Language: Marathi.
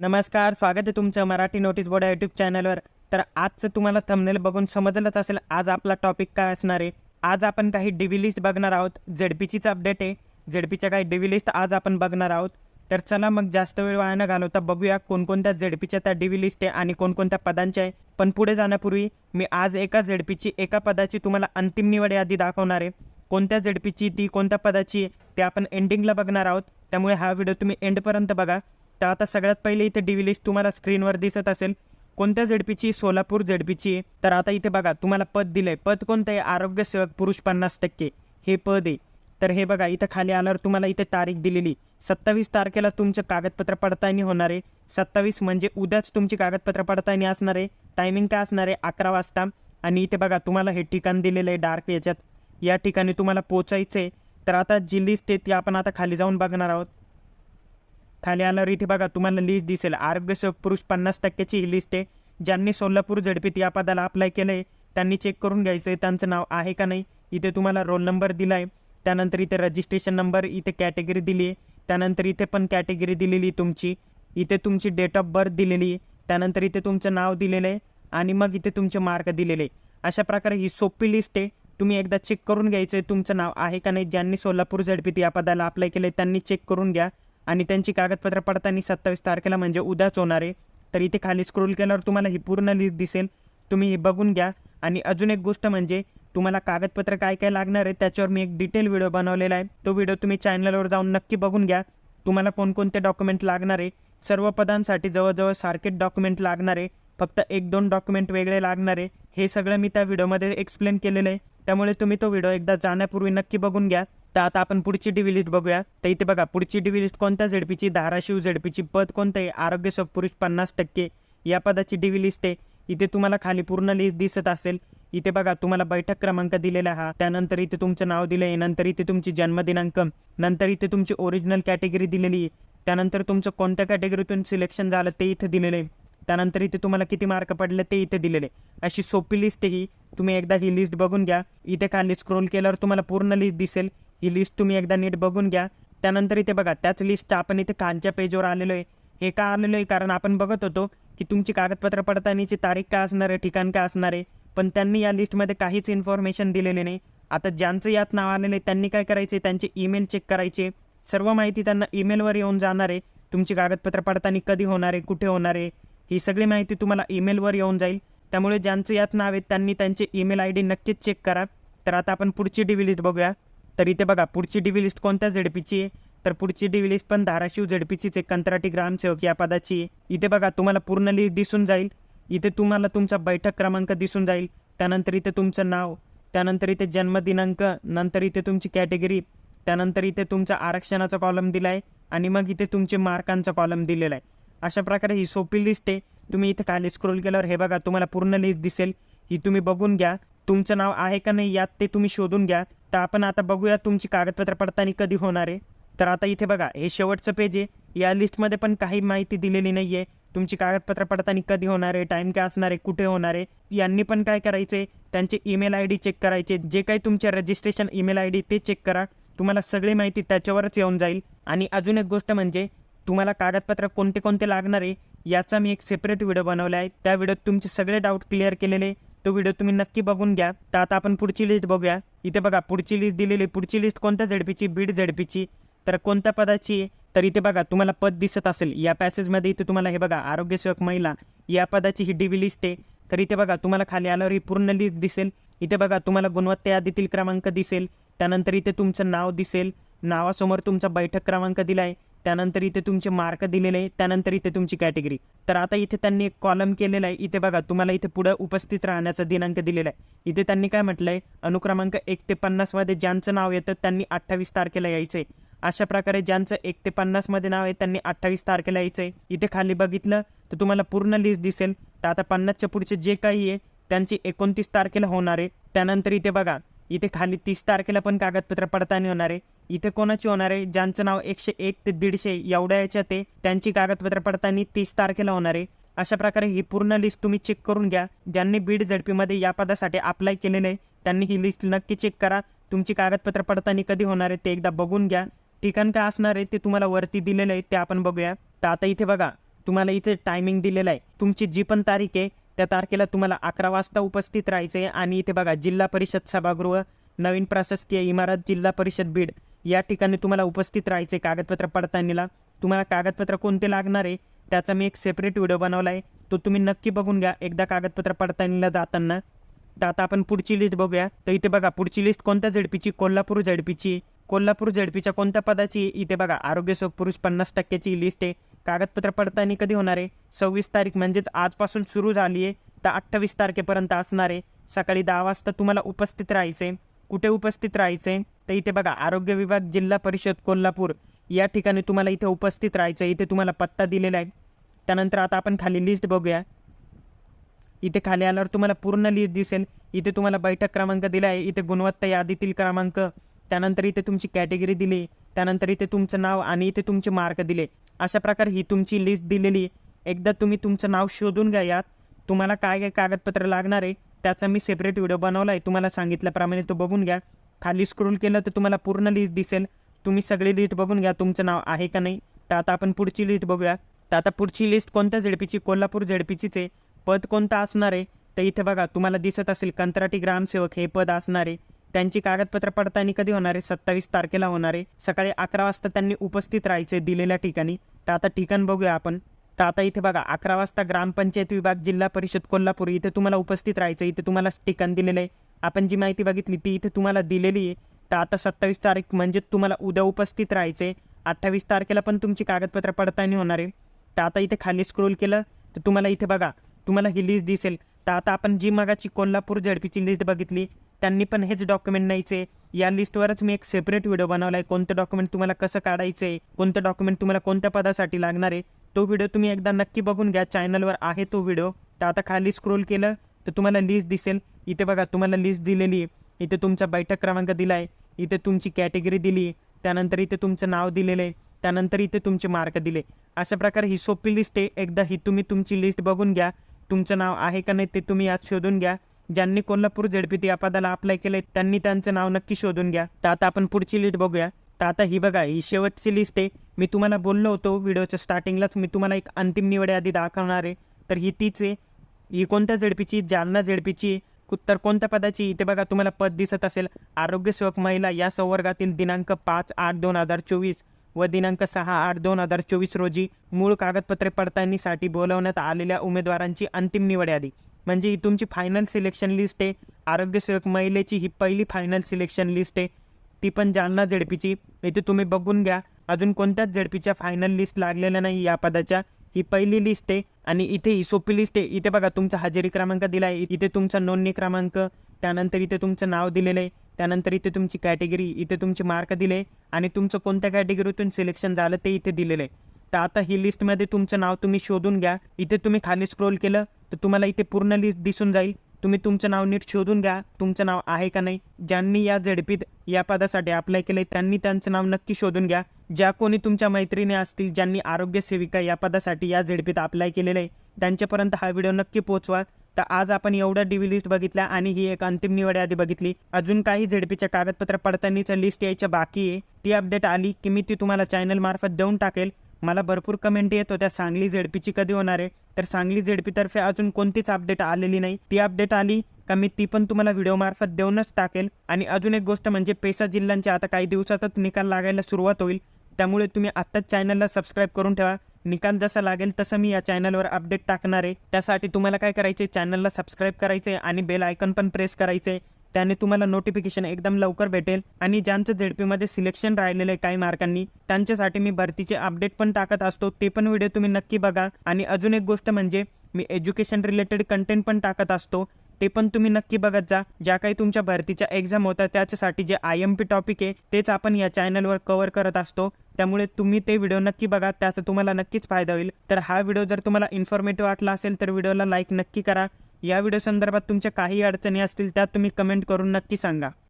नमस्कार स्वागत आहे तुमचं मराठी नोटीस बोर्ड यूट्यूब चॅनलवर तर आजचं तुम्हाला थंबनेल बघून समजलंच असेल आज आपला टॉपिक काय असणार आहे. आज आपण काही डिव्ही लिस्ट बघणार आहोत. झेडपीचीच अपडेट आहे. झेडपीच्या काही डिव्ही लिस्ट आज आपण बघणार आहोत. तर चला मग जास्त वेळ वाया न घालवता बघूया कोणकोणत्या झेडपीच्या त्या डिव्ही लिस्ट आहे आणि कोणकोणत्या पदांच्या आहे. पण पुढे जाण्यापूर्वी मी आज एका झेडपीची एका पदाची तुम्हाला अंतिम निवड यादी दाखवणार आहे. कोणत्या झेडपीची ती कोणत्या पदाची आहे ते आपण एंडिंगला बघणार आहोत. त्यामुळे हा व्हिडिओ तुम्ही एंडपर्यंत बघा. तर आता सगळ्यात पहिले इथे डी लिस्ट तुम्हाला स्क्रीनवर दिसत असेल. कोणत्या झेडपीची सोलापूर झेडपीची आहे तर आता इथे बघा तुम्हाला पद दिलं आहे पद कोणतं आहे? आरोग्य सेवक पुरुष पन्नास टक्के. हे पद आहे. तर हे बघा इथं खाली आल्यावर तुम्हाला इथे तारीख दिलेली. सत्तावीस तारखेला तुमचं कागदपत्र पडताळणी होणार आहे. सत्तावीस म्हणजे उद्याच तुमची कागदपत्र पडताळणी असणार आहे. टायमिंग काय असणार आहे? अकरा वाजता. आणि इथे बघा तुम्हाला हे ठिकाण दिलेलं आहे डार्क याच्यात. या ठिकाणी तुम्हाला पोचायचं आहे तर आता जी लिस्ट आहे ती आपण आता खाली जाऊन बघणार आहोत. खाली आल्यावर इथे बघा तुम्हाला लिस्ट दिसेल. आरोग्यसेवक पुरुष पन्नास टक्क्याची ही लिस्ट आहे. ज्यांनी सोलापूर झडपीत या पदाला अप्लाय केलं आहे त्यांनी चेक करून घ्यायचं आहे त्यांचं नाव आहे का नाही. इथे तुम्हाला रोल नंबर दिला आहे त्यानंतर इथे रजिस्ट्रेशन नंबर इथे कॅटेगरी दिली आहे त्यानंतर इथे पण कॅटेगरी दिलेली आहे तुमची. इथे तुमची डेट ऑफ बर्थ दिलेली. आहे त्यानंतर इथे तुमचं नाव दिलेलं आहे. आणि मग इथे तुमचे मार्क दिलेले अशा प्रकारे ही सोपी लिस्ट आहे. तुम्ही एकदा चेक करून घ्यायचं आहे तुमचं नाव आहे का नाही. ज्यांनी सोलापूर झडपीत या पदाला अप्लाय केलं आहे त्यांनी चेक करून घ्या. आणि त्यांची कागदपत्र पडताना सत्तावीस तारखेला म्हणजे उद्याच होणार आहे. तर इथे खाली स्क्रोल केल्यावर तुम्हाला ही पूर्ण लिस्ट दिसेल. तुम्ही हे बघून घ्या. आणि अजून एक गोष्ट म्हणजे तुम्हाला कागदपत्र काय काय लागणार आहे त्याच्यावर मी एक डिटेल व्हिडिओ बनवलेला आहे. तो व्हिडिओ तुम्ही चॅनलवर जाऊन नक्की बघून घ्या. तुम्हाला कोणकोणते डॉक्युमेंट लागणार आहे. सर्व पदांसाठी जवळजवळ सारखेच डॉक्युमेंट लागणार आहे. फक्त एक दोन डॉक्युमेंट वेगळे लागणार आहे. हे सगळं मी त्या व्हिडिओमध्ये एक्सप्लेन केलेलं आहे. त्यामुळे तुम्ही तो व्हिडिओ एकदा जाण्यापूर्वी नक्की बघून घ्या. तर आता आपण पुढची डिव्ही लिस्ट बघूया. तर इथे बघा पुढची डिव्ही लिस्ट कोणत्या झेडपीची? धाराशिव झेडपीची. पद कोणतं आहे? आरोग्य सेवक पन्नास टक्के. या पदाची डिव्ही लिस्ट आहे. इथे तुम्हाला खाली पूर्ण लिस्ट दिसत असेल. इथे बघा तुम्हाला बैठक क्रमांक दिलेला हा. त्यानंतर इथे तुमचं नाव दिलं आहे नंतर इथे तुमची जन्मदिनांक. नंतर इथे तुमची ओरिजिनल कॅटेगरी दिलेली आहे. त्यानंतर तुमचं कोणत्या कॅटेगरीतून सिलेक्शन झालं ते इथे दिलेलं आहे. त्यानंतर इथे तुम्हाला किती मार्क पडले ते इथे दिलेले अशी सोपी लिस्ट आहे ही. तुम्ही एकदा ही लिस्ट बघून घ्या. इथे खाली स्क्रोल केल्यावर तुम्हाला पूर्ण लिस्ट दिसेल. ही लिस्ट तुम्ही एकदा नीट बघून घ्या. त्यानंतर इथे बघा त्याच लिस्ट आपण इथे खानच्या पेजवर आलेलो आहे. हे का आलेलो आहे? कारण आपण बघत होतो की तुमची कागदपत्र पडताळणीची तारीख काय असणार आहे? ठिकाण काय असणार आहे? पण त्यांनी या लिस्टमध्ये काहीच इन्फॉर्मेशन दिलेले नाही. आता ज्यांचं यात नाव आलेलं आहे त्यांनी काय करायचे त्यांचे ईमेल चेक करायचे. सर्व माहिती त्यांना ईमेलवर येऊन जाणार आहे. तुमची कागदपत्र पडताळणी कधी होणार आहे? कुठे होणार आहे? ही सगळी माहिती तुम्हाला ईमेलवर येऊन जाईल. त्यामुळे ज्यांचं यात नाव आहे त्यांनी त्यांचे ईमेल आय डी नक्कीच चेक करा. तर आता आपण पुढची डिव्ही लिस्ट बघूया. तर इथे बघा पुढची डीव्ही लिस्ट कोणत्या झेडपीची आहे? तर पुढची डीव्ही लिस्ट पण धाराशिव झेडपीचीच आहे कंत्राटी ग्रामसेवक या पदाची. आहे इथे बघा तुम्हाला पूर्ण लिस्ट दिसून जाईल. इथे तुम्हाला तुमचा बैठक क्रमांक दिसून जाईल. त्यानंतर इथे तुमचं नाव त्यानंतर इथे जन्मदिनांक नंतर इथे तुमची कॅटेगरी त्यानंतर इथे तुमचा आरक्षणाचा कॉलम दिला आहे आणि मग इथे तुमचे मार्कांचा कॉलम दिलेला आहे अशा प्रकारे ही सोपी लिस्ट आहे. तुम्ही इथे खाली स्क्रोल केल्यावर हे बघा तुम्हाला पूर्ण लिस्ट दिसेल. ही तुम्ही बघून घ्या. तुमचं नाव आहे का नाही यात ते तुम्ही शोधून घ्या. तर आपण आता बघूया तुमची कागदपत्र पडताळणी कधी होणार आहे. तर आता इथे बघा हे शेवटचं पेज आहे. या लिस्टमध्ये पण काही माहिती दिलेली नाही आहे तुमची कागदपत्र पडताळणी कधी होणार आहे टाईम काय असणार आहे कुठे होणार आहे? यांनी पण काय करायचे त्यांचे ईमेल आय डी चेक करायचे. जे काही तुमचे रजिस्ट्रेशन ईमेल आय डी ते चेक करा. तुम्हाला सगळी माहिती त्याच्यावरच येऊन जाईल. आणि अजून एक गोष्ट म्हणजे तुम्हाला कागदपत्र कोणते कोणते लागणार आहे याचा मी एक सेपरेट व्हिडिओ बनवला आहे. त्या व्हिडिओत तुमचे सगळे डाऊट क्लिअर केलेले. तो व्हिडिओ तुम्ही नक्की बघून घ्या. तर आता आपण पुढची लिस्ट बघूया. इथे बघा पुढची लिस्ट दिलेली पुढची लिस्ट कोणत्या झडपीची बीड झडपीची तर कोणत्या पदाची? आहे तर इथे बघा तुम्हाला पद दिसत असेल. या पॅसेजमध्ये इथे तुम्हाला हे बघा आरोग्यसेवक महिला या पदाची ही डी लिस्ट आहे. तर इथे बघा तुम्हाला खाली आल्यावर ही पूर्ण लिस्ट दिसेल. इथे बघा तुम्हाला गुणवत्ता यादीतील क्रमांक दिसेल. त्यानंतर इथे तुमचं नाव दिसेल. नावासमोर तुमचा बैठक क्रमांक दिला आहे त्यानंतर इथे तुमचे मार्क दिलेले आहे त्यानंतर इथे तुमची कॅटेगरी तर आता इथे त्यांनी एक कॉलम केलेला आहे. इथे बघा तुम्हाला इथे पुढं उपस्थित राहण्याचा दिनांक दिलेला आहे. इथे त्यांनी काय म्हटलं आहे अनुक्रमांक एक ते पन्नासमध्ये ज्यांचं नाव येतं त्यांनी अठ्ठावीस तारखेला यायचं आहे अशा प्रकारे ज्यांचं एक ते पन्नासमध्ये नाव आहे त्यांनी अठ्ठावीस तारखेला यायचं आहे इथे खाली बघितलं तर तुम्हाला पूर्ण लिस्ट दिसेल. तर आता पन्नासच्या पुढचे जे काही आहे त्यांची एकोणतीस तारखेला होणार आहे. त्यानंतर इथे बघा इथे खाली तीस तारखेला पण कागदपत्र पडताळणी होणार आहे. इथे कोणाची होणार आहे? ज्यांचं नाव एकशे एक ते दीडशे एवढ्या याच्यात आहे त्यांची कागदपत्र पडताळणी तीस तारखेला होणार आहे. अशा प्रकारे ही पूर्ण लिस्ट तुम्ही चेक करून घ्या. ज्यांनी बीड झडपीमध्ये या पदासाठी अप्लाय केलेलं आहे त्यांनी ही लिस्ट नक्की चेक करा. तुमची कागदपत्र पडताळणी कधी होणार आहे ते एकदा बघून घ्या. ठिकाण काय असणार आहे ते तुम्हाला वरती दिलेलं आहे ते आपण बघूया. तर आता इथे बघा तुम्हाला इथे टायमिंग दिलेलं आहे. तुमची जी पण तारीख आहे त्या तारखेला तुम्हाला अकरा वाजता उपस्थित राहायचं आहे. आणि इथे बघा जिल्हा परिषद सभागृह नवीन प्रशासकीय इमारत जिल्हा परिषद बीड. या ठिकाणी तुम्हाला उपस्थित राहायचे कागदपत्र पडताळणीला. तुम्हाला कागदपत्र कोणते लागणार आहे? त्याचा मी एक सेपरेट व्हिडिओ बनवला आहे. तो तुम्ही नक्की बघून घ्या. एकदा कागदपत्र पडताळणीला जाताना. तर आता आपण पुढची लिस्ट बघूया. तर इथे बघा पुढची लिस्ट कोणत्या झेडपीची? कोल्हापूर झेडपीची. कोल्हापूर झेडपीच्या कोणत्या पदाची? आहे? इथे बघा आरोग्य सेवक पुरुष पन्नास टक्क्याची लिस्ट आहे. कागदपत्र पडताळणी कधी होणार आहे? सव्वीस तारीख म्हणजेच आजपासून सुरू झाली आहे. तर अठ्ठावीस तारखेपर्यंत असणार आहे. सकाळी दहा वाजता तुम्हाला उपस्थित राहायचं आहे कुठे उपस्थित राहायचं? आहे तर इथे बघा आरोग्य विभाग जिल्हा परिषद कोल्हापूर. या ठिकाणी तुम्हाला इथे उपस्थित राहायचं आहे. इथे तुम्हाला पत्ता दिलेला आहे. त्यानंतर आता आपण खाली लिस्ट बघूया. इथे खाली आल्यावर तुम्हाला पूर्ण लिस्ट दिसेल. इथे तुम्हाला बैठक क्रमांक दिला आहे. इथे गुणवत्ता यादीतील क्रमांक. त्यानंतर इथे तुमची कॅटेगरी दिली. त्यानंतर इथे तुमचं नाव आणि इथे तुमचे मार्क दिले. अशा प्रकारे ही तुमची लिस्ट दिलेली आहे. एकदा तुम्ही तुमचं नाव शोधून घ्या यात. तुम्हाला काय काय कागदपत्र लागणार आहे? त्याचा मी सेपरेट व्हिडिओ बनवला आहे तुम्हाला सांगितल्याप्रमाणे तो बघून घ्या. खाली स्क्रोल केलं तर तुम्हाला पूर्ण लिस्ट दिसेल. तुम्ही सगळी लिस्ट बघून घ्या तुमचं नाव आहे का नाही. तर आता आपण पुढची लिस्ट बघूया. तर आता पुढची लिस्ट कोणत्या झेडपीची? कोल्हापूर झेडपीचीच आहे. पद कोणतं असणार आहे? तर इथे बघा तुम्हाला दिसत असेल कंत्राटी ग्रामसेवक हे पद असणार आहे. त्यांची कागदपत्र पडताळणी कधी होणार आहे? सत्तावीस तारखेला होणार आहे. सकाळी अकरा वाजता त्यांनी उपस्थित राहायचे दिलेल्या ठिकाणी. तर आता ठिकाण बघूया आपण. तर आता इथे बघा अकरा वाजता ग्रामपंचायत विभाग जिल्हा परिषद कोल्हापूर इथे तुम्हाला उपस्थित राहायचं इथे तुम्हाला ठिकाण दिलेलं आहे. आपण जी माहिती बघितली ती इथे तुम्हाला दिलेली आहे. तर आता सत्तावीस तारीख म्हणजे तुम्हाला उद्या उपस्थित राहायचं आहे अठ्ठावीस तारखेला पण तुमची कागदपत्र पडताळणी होणार आहे. तर आता इथे खाली स्क्रोल केलं तर तुम्हाला इथे बघा तुम्हाला ही लिस्ट दिसेल. तर आता आपण जी मगाची कोल्हापूर झडपीची लिस्ट बघितली त्यांनी पण हेच डॉक्युमेंट न्यायचे या लिस्टवरच मी एक सेपरेट व्हिडिओ बनवला आहे कोणतं डॉक्युमेंट तुम्हाला कसं काढायचं आहे कोणतं डॉक्युमेंट तुम्हाला कोणत्या पदासाठी लागणार आहे? तो व्हिडिओ तुम्ही एकदा नक्की बघून घ्या. चॅनलवर आहे तो व्हिडिओ तर आता खाली स्क्रोल केलं तर तुम्हाला लिस्ट दिसेल. इथे बघा तुम्हाला लिस्ट दिलेली आहे. इथे तुमचा बैठक क्रमांक दिला आहे इथे तुमची कॅटेगरी दिली त्यानंतर इथे तुमचं नाव दिलेलं आहे. त्यानंतर इथे तुमचे मार्क दिले. अशा प्रकारे ही सोपी लिस्ट आहे. एकदा ही तुम्ही तुमची लिस्ट बघून घ्या. तुमचं नाव आहे का नाही ते तुम्ही आज शोधून घ्या. ज्यांनी कोल्हापूर झेडपी या पदाला अप्लाय केलंय त्यांनी त्यांचं नाव नक्की शोधून घ्या. तर आता आपण पुढची लिस्ट बघूया. तर आता ही बघा ही शेवटची लिस्ट आहे. मी तुम्हाला बोललो होतो व्हिडिओच्या स्टार्टिंगलाच मी तुम्हाला एक अंतिम निवड यादी दाखवणार आहे. तर ही तीच आहे. ही कोणत्या झेडपीची? जालना झेडपीची तर कोणत्या पदाची? इथे बघा तुम्हाला पद दिसत असेल. आरोग्य सेवक महिला या संवर्गातील दिनांक पाच आठ दोन हजार चोवीस व दिनांक सहा आठ दोन हजार चोवीस रोजी मूळ कागदपत्रे पडताळणीसाठी बोलवण्यात आलेल्या उमेदवारांची अंतिम निवड यादी. म्हणजे ही तुमची फायनल सिलेक्शन लिस्ट आहे. आरोग्यसेवक महिलेची ही पहिली फायनल सिलेक्शन लिस्ट आहे. ती पण जालना झेडपीची. इथे तुम्ही बघून घ्या. अजून कोणत्याच झेडपीच्या फायनल लिस्ट लागलेल्या नाही या पदाच्या. ही पहिली लिस्ट आहे आणि इथे ही सोपी लिस्ट आहे. इथे बघा तुमचा हजेरी क्रमांक दिला आहे इथे तुमचा नोंदणी क्रमांक त्यानंतर इथे तुमचं नाव दिलेलं आहे. त्यानंतर इथे तुमची कॅटेगरी इथे तुमचे मार्क दिले. आणि तुमचं कोणत्या कॅटेगरीतून सिलेक्शन झालं ते इथे दिलेलं आहे. तर आता ही लिस्टमध्ये तुमचं नाव तुम्ही शोधून घ्या. इथे तुम्ही खाली स्क्रोल केलं तर तुम्हाला इथे पूर्ण लिस्ट दिसून जाईल. तुम्ही तुमचं नाव नीट शोधून घ्या तुमचं नाव आहे का नाही. ज्यांनी या झडपीत या पदासाठी अप्लाय केले त्यांनी त्यांचं नाव नक्की शोधून घ्या. ज्या कोणी तुमच्या मैत्रिणी असतील ज्यांनी आरोग्य सेविका या पदासाठी या झडपीत अप्लाय केलेलं आहे त्यांच्यापर्यंत हा व्हिडिओ नक्की पोहोचवा. तर आज आपण एवढं डीव्ही लिस्ट बघितल्या आणि ही एक अंतिम निवड यादी बघितली. अजून काही झडपीच्या कागदपत्र पडताळणीचं लिस्ट यायच्या बाकी आहे. ती अपडेट आली की मी ती तुम्हाला चॅनल मार्फत देऊन टाकेल. मला भरपूर कमेंट येत होत्या सांगली झेडपीची कधी होणार आहे? तर सांगली झेडपीतर्फे अजून कोणतीच अपडेट आलेली नाही. ती अपडेट आली का मी ती पण तुम्हाला व्हिडिओमार्फत देऊनच टाकेल. आणि अजून एक गोष्ट म्हणजे पेसा जिल्ह्यांचे आता काही दिवसातच निकाल लागायला सुरुवात होईल. त्यामुळे तुम्ही आत्ताच चॅनलला सबस्क्राईब करून ठेवा. निकाल जसा लागेल तसं मी या चॅनलवर अपडेट टाकणार आहे. त्यासाठी तुम्हाला काय करायचे चॅनलला सबस्क्राईब करायचे आणि बेल आयकन पण प्रेस करायचे त्याने तुम्हाला नोटिफिकेशन एकदम लवकर भेटेल आणि ज्यांचं झेडपीमध्ये सिलेक्शन राहिलेलं आहे काही मार्कांनी त्यांच्यासाठी मी भरतीचे अपडेट पण टाकत असतो. ते पण व्हिडिओ तुम्ही नक्की बघा. आणि अजून एक गोष्ट म्हणजे मी एज्युकेशन रिलेटेड कंटेंट पण टाकत असतो. ते पण तुम्ही नक्की बघत जा. ज्या काही तुमच्या भरतीच्या एक्झाम होतात त्याच्यासाठी जे आय एम पी टॉपिक आहे तेच आपण या चॅनलवर कव्हर करत असतो. त्यामुळे तुम्ही ते व्हिडिओ नक्की बघा. त्याचा तुम्हाला नक्कीच फायदा होईल. तर हा व्हिडिओ जर तुम्हाला इन्फॉर्मेटिव्ह वाटला असेल तर व्हिडिओला लाईक नक्की करा. या व्हिडिओ संदर्भात तुमच्या काही अडचणी असतील त्या तुम्ही कमेंट करून नक्की सांगा.